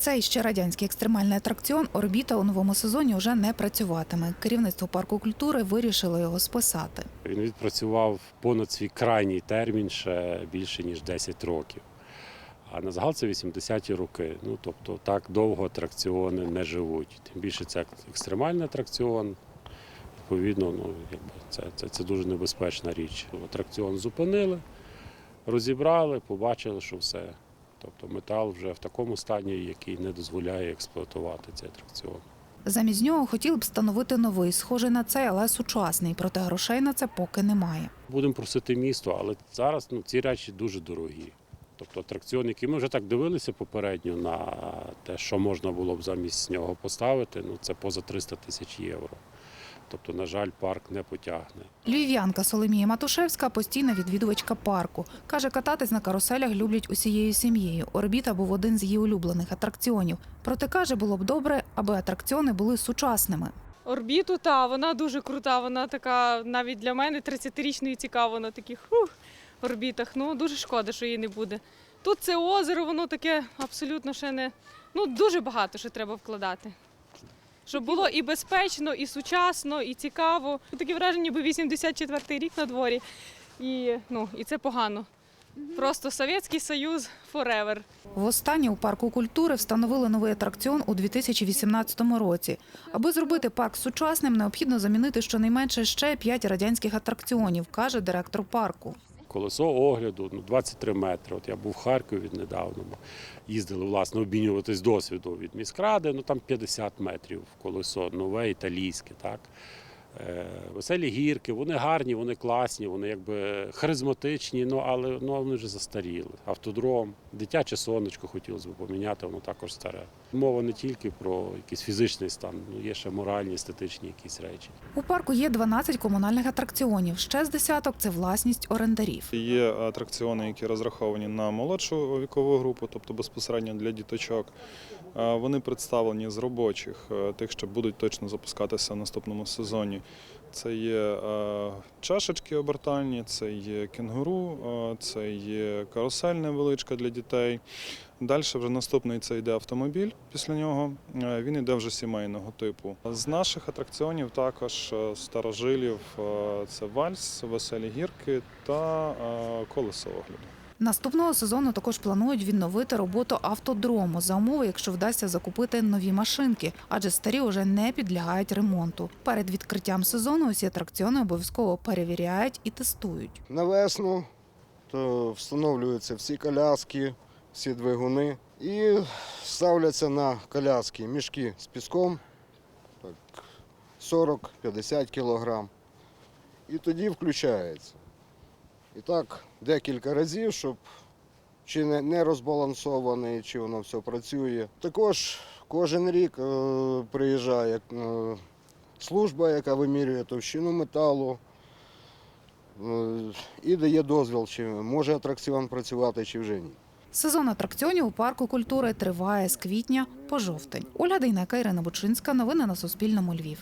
Цей ще радянський екстремальний атракціон Орбіта у новому сезоні вже не працюватиме. Керівництво парку культури вирішило його списати. Він відпрацював понад свій крайній термін ще більше ніж 10 років. А на загал це 80-ті роки. Ну тобто так довго атракціони не живуть. Тим більше це екстремальний атракціон. Відповідно, ну якби це, це, це дуже небезпечна річ. Атракціон зупинили, розібрали, побачили, що все. Тобто метал вже в такому стані, який не дозволяє експлуатувати цей атракціон. Замість нього хотіли б встановити новий, схожий на цей, але сучасний. Проте грошей на це поки немає. Будемо просити місто, але зараз ну, ці речі дуже дорогі. Тобто атракціон, який ми вже так дивилися попередньо на те, що можна було б замість нього поставити, ну це поза 300 тисяч євро. Тобто, на жаль, парк не потягне. Львів'янка Соломія Матушевська постійна відвідувачка парку. Каже, кататись на каруселях люблять усією сім'єю. Орбіта був один з її улюблених атракціонів. Проте каже, було б добре, аби атракціони були сучасними. Орбіту, та вона дуже крута. Вона така навіть для мене 30-річної цікаво на таких хух, орбітах. Ну дуже шкода, що її не буде. Тут це озеро, воно таке абсолютно ще не. Ну дуже багато ще треба вкладати. Щоб було і безпечно, і сучасно, і цікаво. Таке враження, ніби 84-й рік на дворі. І, ну, і це погано. Просто Совєтський Союз forever. Востаннє у парку культури встановили новий атракціон у 2018 році. Аби зробити парк сучасним, необхідно замінити щонайменше ще п'ять радянських атракціонів, каже директор парку. Колесо огляду ну, 23 метри. От я був в Харкові недавно. Їздили власне обмінюватись досвідом від міськради. Ну там 50 метрів колесо, нове італійське. Так. Е, Веселі гірки, вони гарні, вони класні, вони якби харизматичні, ну але ну, вони вже застаріли. Автодром, дитяче сонечко хотілося б поміняти, воно також старе. Мова не тільки про якийсь фізичний стан, ну є ще моральні, естетичні якісь речі. У парку є 12 комунальних атракціонів. Ще з десяток це власність орендарів. Є атракціони, які розраховані на молодшу вікову групу, тобто безпосередньо для діточок. Вони представлені з робочих, е, тих, що будуть точно запускатися в наступному сезоні. Це є е, чашечки обертальні, це є кенгуру, е, це є карусель невеличка для дітей. Далі вже наступний це йде автомобіль. Після нього Е, він йде вже сімейного типу. З наших атракціонів також старожилів це вальс, веселі гірки та колесо огляду. Наступного сезону також планують відновити роботу автодрому за умови, якщо вдасться закупити нові машинки, адже старі вже не підлягають ремонту. Перед відкриттям сезону усі атракціони обов'язково перевіряють і тестують. На весну то встановлюються всі коляски, всі двигуни і ставляться на коляски мішки з піском 40-50 кілограм. І тоді включається. І так декілька разів, щоб чи не, розбалансований, чи воно все працює. Також кожен рік е, приїжджає е, служба, яка вимірює товщину металу. Е, і дає дозвіл, чи може атракціон працювати, чи вже ні. Сезон атракціонів у парку культури триває з квітня по жовтень. Ольга Дейнека, Ірина Бучинська. Новини на Суспільному. Львів.